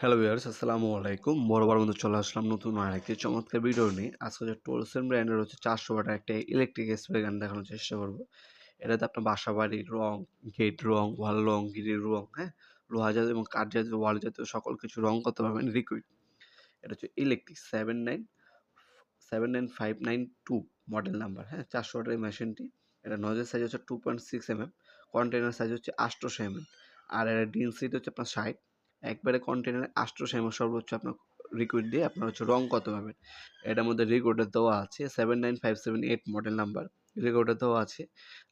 Hello viewers আসসালামু আলাইকুম। বরাবর মতো চলে আসলাম নতুন আরেকটি চমৎকার ভিডিও নিয়ে। আজকে হচ্ছে টোলসেন ব্র্যান্ডের হচ্ছে চারশো ওয়াটের একটা ইলেকট্রিক স্প্রে গান দেখানোর চেষ্টা করব। এটাতে আপনার বাসা বাড়ির রং গেট রং ওয়াল রং গিরির রং হ্যাঁ? লোহা জাতীয় এবং কাঠ জাতীয় ওয়াল জাতীয় সকল কিছু রং করতে পারবেন লিকুইড এটা হচ্ছে electric seven nine seven nine five nine two model number হ্যাঁ? চারশো ওয়াটের এই মেশিনটি এটা নজের সাইজ হচ্ছে two point six M M container size হচ্ছে আটশোশো এম এম আর এর ডেন্সিটি হচ্ছে আপনার ষাট। একবারে কন্টেনারে আটশোশো এম সর্বোচ্চ আপনার রিকুইড দিয়ে আপনার হচ্ছে রং কত পাবেন। এটার মধ্যে রেকর্ডে দেওয়া আছে seven nine five seven eight model number রেকর্ডে দেওয়া আছে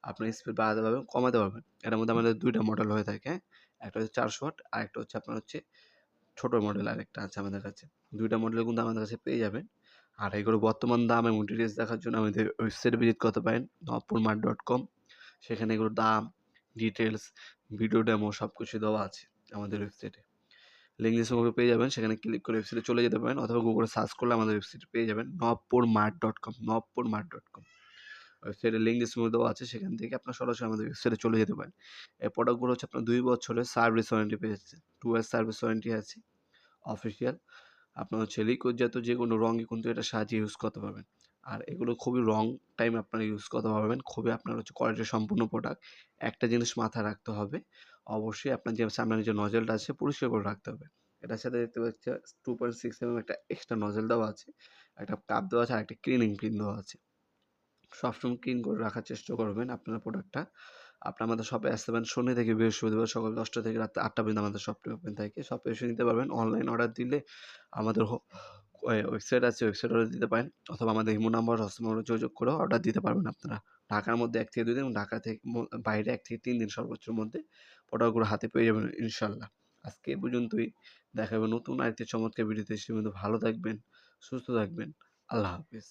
আপনার স্পিড বাড়াতে পারবেন, কমাতে পারবেন। এটার মধ্যে আমাদের দুইটা মডেল হয়ে থাকে, একটা হচ্ছে চারশো ওয়াট আর একটা হচ্ছে আপনার হচ্ছে ছোটো মডেল আর একটা আছে আমাদের কাছে। দুইটা মডেল কিন্তু আমাদের কাছে পেয়ে যাবেন। আর এগুলো বর্তমান দাম এবং ডিটেলস দেখার জন্য আমাদের ওয়েবসাইট ভিজিট করতে পারেন নবপুর মার্ট ডট কম সেখানে এগুলোর দাম ডিটেলস ভিডিও ডেমো সব কিছু দেওয়া আছে আমাদের ওয়েবসাইটে লিঙ্ক ডিসক্রিপশনে পেয়ে যাবেন। সেখানে ক্লিক করে ওয়েবসাইটে চলে যেতে পারেন অথবা গুগলে সার্চ করলে আমাদের ওয়েবসাইটে পেয়ে যাবেন Nabapur mart dot com Nabapur mart dot com ওয়েবসাইটের লিঙ্ক ডিসক্রিপশনে দেওয়া আছে, সেখান থেকে আপনার সরাসরি আমাদের ওয়েবসাইটে চলে যেতে পারেন। এই প্রোডাক্টগুলো হচ্ছে আপনার দুই বছরের সার্ভিস ওয়ারেন্টি পেয়ে যাচ্ছে। টু ইয়ার সার্ভিস ওয়ারেন্টি আছে অফিসিয়াল আপনার হচ্ছে লিকুইড যে কোনো রঙই কিন্তু এটা সাজিয়ে ইউজ করতে পারবেন। আর এগুলো খুবই রং টাইম আপনারা ইউজ করতে পারবেন। খুবই আপনার হচ্ছে কোয়ালিটি সম্পূর্ণ প্রোডাক্ট একটা জিনিস মাথায় রাখতে হবে। অবশ্যই আপনার যে সামনে যে নজেলটা আছে, পরিষ্কার করে রাখতে হবে। এটার সাথে দেখতে পাচ্ছি টু পয়েন্ট সিক্স এম একটা এক্সট্রা নজেল দেওয়া আছে। একটা কাপ দেওয়া আছে আর একটা ক্লিনিং ক্লিন দেওয়া আছে। সবসময় ক্লিন করে রাখার চেষ্টা করবেন আপনার প্রোডাক্টটা আপনি আমাদের শপে আসতে পারেন শনি থেকে বৃহস্পতিবার সকাল দশটা থেকে রাত আটটা পর্যন্ত আমাদের শপটি ওপেন থাকে। শপে এসে নিতে পারবেন। অনলাইন অর্ডার দিলে আমাদের ওয়েবসাইট আছে ওয়েবসাইট অর্ডার দিতে পারেন। অথবা আমাদের ইমো নাম্বার হস্ত নম্বরে যোগাযোগ করে অর্ডার দিতে পারবেন আপনারা। ঢাকার মধ্যে এক থেকে দুই দিন ঢাকা থেকে বাইরে এক থেকে তিন দিন সর্বোচ্চর মধ্যে প্রোডাক্টগুলো হাতে পেয়ে যাবেন ইনশাল্লাহ। আজকে পর্যন্তই। দেখা হবে নতুন আরেকটি চমৎকার ভিডিওতে। সে ভালো থাকবেন, সুস্থ থাকবেন। আল্লাহ হাফিজ।